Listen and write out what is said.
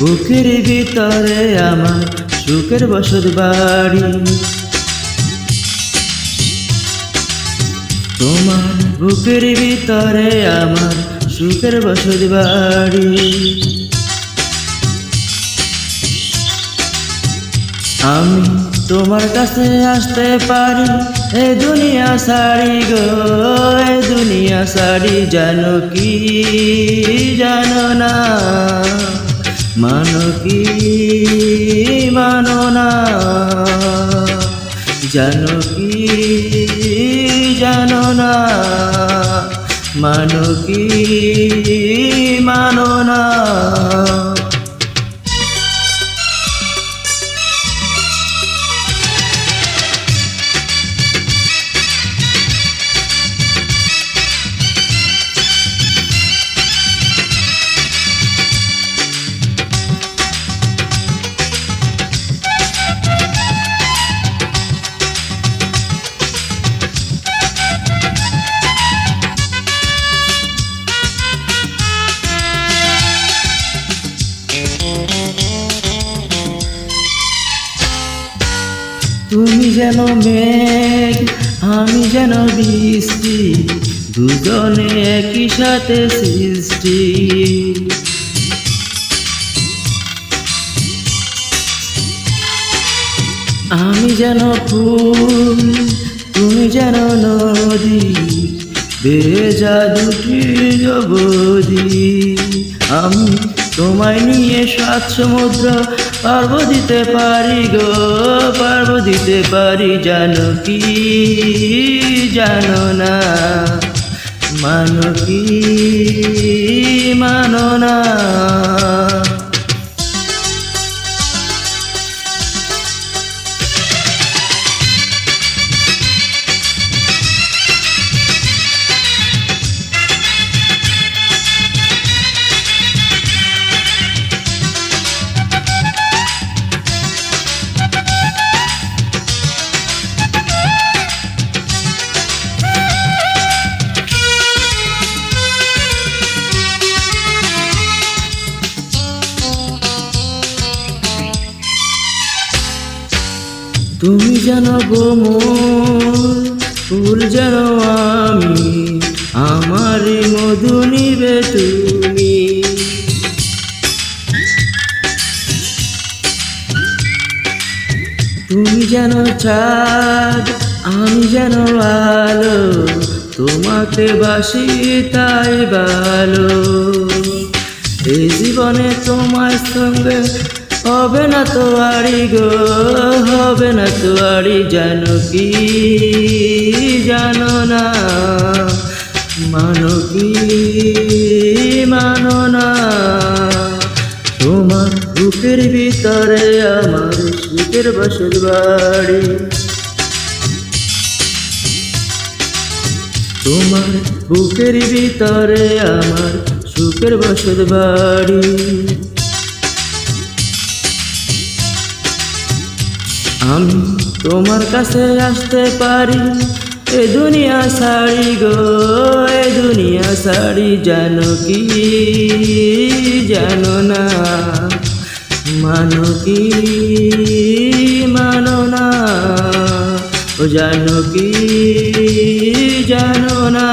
বুকের ভিতরে আমার সুখের বসত বাড়ি। তোমার বুকের ভিতরে আমার সুখের বসত বাড়ি। আমি তোমার কাছে আসতে পারি, এ দুনিয়া সারি গো, এ দুনিয়া সারি জানো কি জানো না। মানো কি মানো না জানো কি জানো না মানো কি মানো না তুমি যেন মেঘ, আমি যেন বৃষ্টি, দুজনে একই সাথে সৃষ্টি। আমি যেন ফুল, তুমি যেন নদী বেজা দুটি অবধি। আমি তোমায় নিয়ে সাত সমুদ্র পার্ব দিতে পারি গো, পার্ব দিতে পারি, জানো কি, জানো না, মানো কি, মানো না। তুমি যেন গোমল ফুল যেন আমি আমার মধু নিবে তুমি। তুমি যেন চাঁদ, আমি যেন আলো, তোমাকে বাসি তাই ভালো। এই জীবনে তোমার সঙ্গে হবে না তো আড়ি গো, হবে না তো আড়ি, জানো কি? জানো না, মানো কি? মানো না, তোমার বুকের ভিতরে আমার সুখের বসত বাড়ি। তোমার বুকের ভিতরে আমার সুখের বসত বাড়ি। আমি তোমার কাছে আসতে পারি। এ দুনিয়া শাড়ি গো, এ দুনিয়া শাড়ি জানো কি জানো না, মানো কি, মানো না, ও জানো কি জানো না।